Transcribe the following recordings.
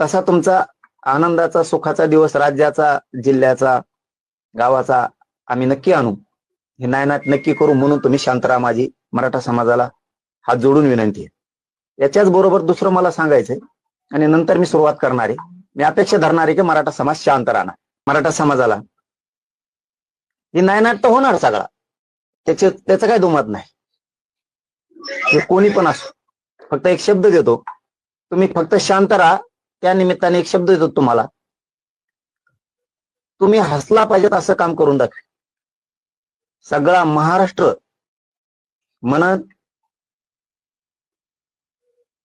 तसा तुमचा आनंदाचा सुखाचा दिवस राज्याचा जिल्ह्याचा गावाचा आम्ही नक्की आणू. हे नायनाट नक्की करू म्हणून तुम्ही शांत राहा माझी मराठा समाजाला हात जोडून विनंती आहे. याच्याच बरोबर दुसरं मला सांगायचंय आणि नंतर मी सुरुवात करणार आहे. मी अपेक्षा धरणार आहे की मराठा समाज शांत राहणार. मराठा समाजाला हे नायनाट तर होणार सगळा. त्याचे त्याचं काय दुमत नाही. हे कोणी पण असो. फक्त एक शब्द देतो. तुम्ही फक्त शांत राहा. त्या निमित्ताने एक शब्द देतो तुम्हाला. तुम्ही हसला पाहिजेत असं काम करून दाखव. सगळा महाराष्ट्र म्हणत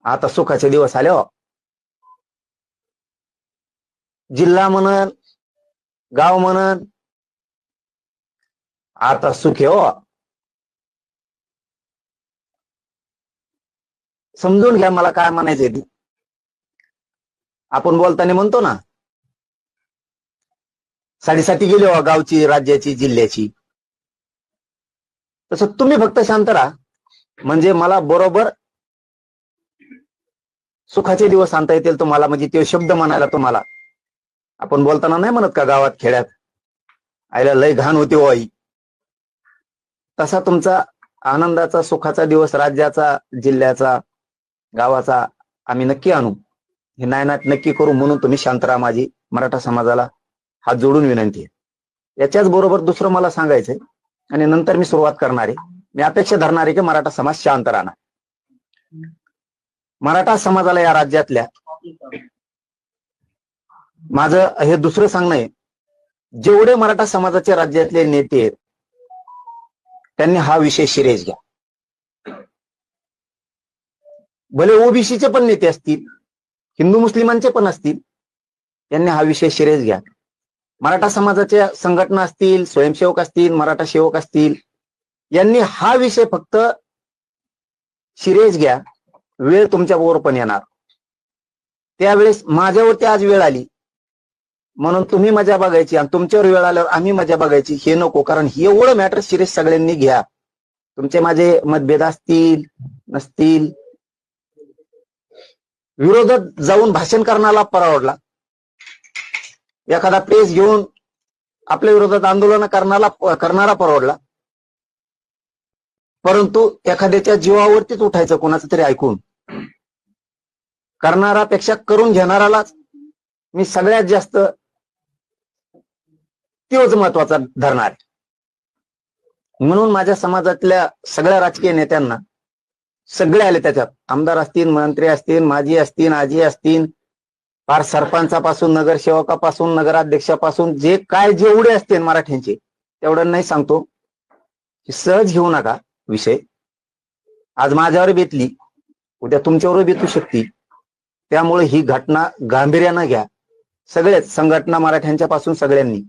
आता सुखाचे दिवस आले हो. जिल्हा म्हणत गाव म्हणत आता सुख हो. समजून घ्या मला काय म्हणायचंय आपण बोलताना म्हणतो ना साडेसाती गेली हो गावची राज्याची जिल्ह्याची. तसं तुम्ही फक्त शांत राहा. म्हणजे मला बरोबर सुखाचे दिवस सांगता येतील तुम्हाला म्हणजे ते शब्द म्हणायला तुम्हाला. आपण बोलताना नाही म्हणत का गावात खेड्यात? आईला लय घाण होती हो आई. तसा तुमचा आनंदाचा सुखाचा दिवस राज्याचा जिल्ह्याचा गावाचा आम्ही नक्की आणू. हे नायनाट नक्की करू म्हणून तुम्ही शांत राहा माझी. मराठा समाजाला हात जोडून विनंती आहे. याच्याच बरोबर दुसरं मला सांगायचंय आणि नंतर मी सुरुवात करणार आहे. मी अपेक्षा धरणार आहे की मराठा समाज शांत राहणार. मराठा समाजाला या राज्यातल्या माझं हे दुसरं सांगणं आहे जेवढे मराठा समाजाचे राज्यातले नेते आहेत त्यांनी हा विषय शिरेज घ्या. भले ओबीसीचे पण नेते असतील हिंदू मुस्लिमांचे पण असतील. त्यांनी हा विषय शिरेस घ्या. मराठा समाजाच्या संघटना असतील स्वयंसेवक असतील मराठा सेवक असतील यांनी हा विषय फक्त शिरेस घ्या. वेळ तुमच्या बरोबर पण येणार. त्यावेळेस माझ्यावरती आज वेळ आली. म्हणून तुम्ही मजा बघायची आणि तुमच्यावर वेळ आल्यावर आम्ही मजा बघायची. हे नको कारण हे एवढं मॅटर सिरियस सगळ्यांनी घ्या. तुमचे माझे मतभेद असतील नसतील विरोधात जाऊन भाषण करण्याला परवडला. एखादा पेज घेऊन आपल्या विरोधात आंदोलन करणारा करणारा परवडला. परंतु एखाद्याच्या जीवावरतीच उठायचं कोणाचं तरी ऐकून. करणारापेक्षा करून घेणारालाच मी सगळ्यात जास्त तोच महत्त्वाचा धरणार म्हणून माझ्या समाजातल्या सगळ्या राजकीय नेत्यांना सगळे आले त्याच्यात. आमदार असतील मंत्री असतील माजी असतील आजी असतील फार सरपंचापासून नगरसेवकापासून नगराध्यक्षापासून जे काय जेवढे असतील मराठ्यांचे तेवढं नाही सांगतो. सहज घेऊ नका विषय. आज माझ्यावर बेतली उद्या तुमच्यावर बेतू शकते त्यामुळे ही घटना गांभीर्यानं घ्या. सगळेच संघटना मराठ्यांच्या पासून सगळ्यांनी.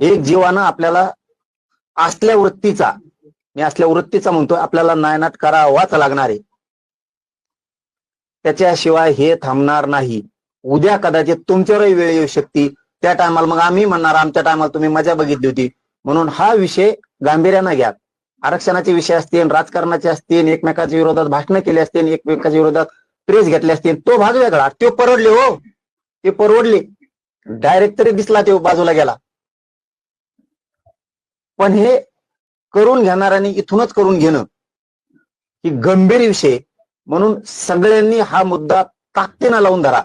एक जीवानं आपल्याला असल्या वृत्तीचा मी असल्या वृत्तीचा म्हणतो आपल्याला नायनाट करावाच लागणार आहे. त्याच्याशिवाय हे थांबणार नाही. उद्या कदाचित तुमच्यावरही वेळ येऊ शकते. त्या टायमाला मग आम्ही म्हणणार आमच्या टायमाला तुम्ही मजा बघितली होती. म्हणून हा विषय गांभीर्यानं घ्या. आरक्षणाचे विषय असतील राजकारणाचे असतील एकमेकाच्या विरोधात भाषणं केली असतील एकमेकाच्या विरोधात प्रेस घेतले असतील तो भाग वेगळा. तो परवडले हो. ते परवडले. डायरेक्ट तरी दिसला तो बाजूला गेला. पण हे करून घेणाऱ्यांनी इथूनच करून घेणं ही गंभीर विषय. म्हणून सगळ्यांनी हा मुद्दा ताकदीनं लावून धरा.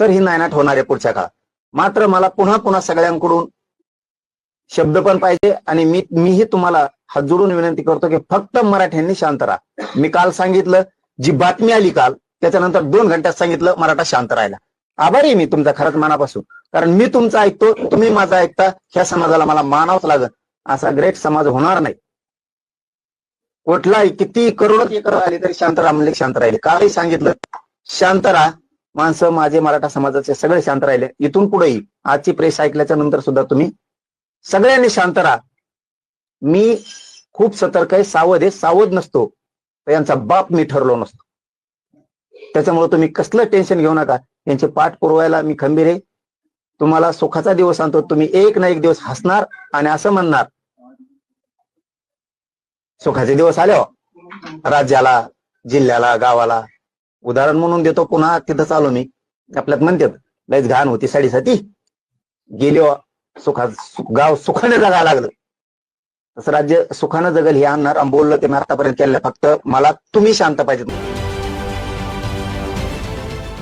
तर ही नायनाट होणार आहे पुढच्या काळात. मात्र मला पुन्हा पुन्हा सगळ्यांकडून शब्द पण पाहिजे आणि मी मीही तुम्हाला हात जोडून विनंती करतो की फक्त मराठ्यांनी शांत राहा. मी काल सांगितलं जी बातमी आली काल त्याच्यानंतर दोन घंट्यात सांगितलं मराठा शांत राहायला आभारी मी तुमचा खरंच मनापासून. कारण मी तुमचं ऐकतो तुम्ही माझं ऐकता ह्या समाजाला मला मानावंच लागत असा ग्रेट समाज होणार नाही. कुठलाही किती करोड एकर आले तरी शांत राहा शांत राहिले. कालही सांगितलं शांत राहा. माणसं माझे मराठा समाजाचे सगळे शांत राहिले. इथून पुढेही आजची प्रेस ऐकल्याच्या नंतर सुद्धा तुम्ही सगळ्यांनी शांत राहा. मी खूप सतर्क आहे सावध आहे. सावध नसतो तर यांचा बाप मी ठरलो नसतो. त्याच्यामुळे तुम्ही कसलं टेन्शन घेऊ नका. यांचे पाठ पुरवायला मी खंबीर आहे. तुम्हाला सुखाचा दिवस आणतो. तुम्ही एक ना एक दिवस हसणार आणि असं म्हणणार. सुखाचे दिवस आले हो. राज्याला जिल्ह्याला गावाला. उदाहरण म्हणून देतो पुन्हा तिथं चालू मी. आपल्यात म्हणतात लयच घाण होती साडीसाठी गेलो हो. सुखा सु- गाव सुखाने जगायला लागलं. तसं राज्य सुखानं जगल हे आणणार. आणि बोललं ते मी आतापर्यंत केलं फक्त मला तुम्ही शांत पाहिजे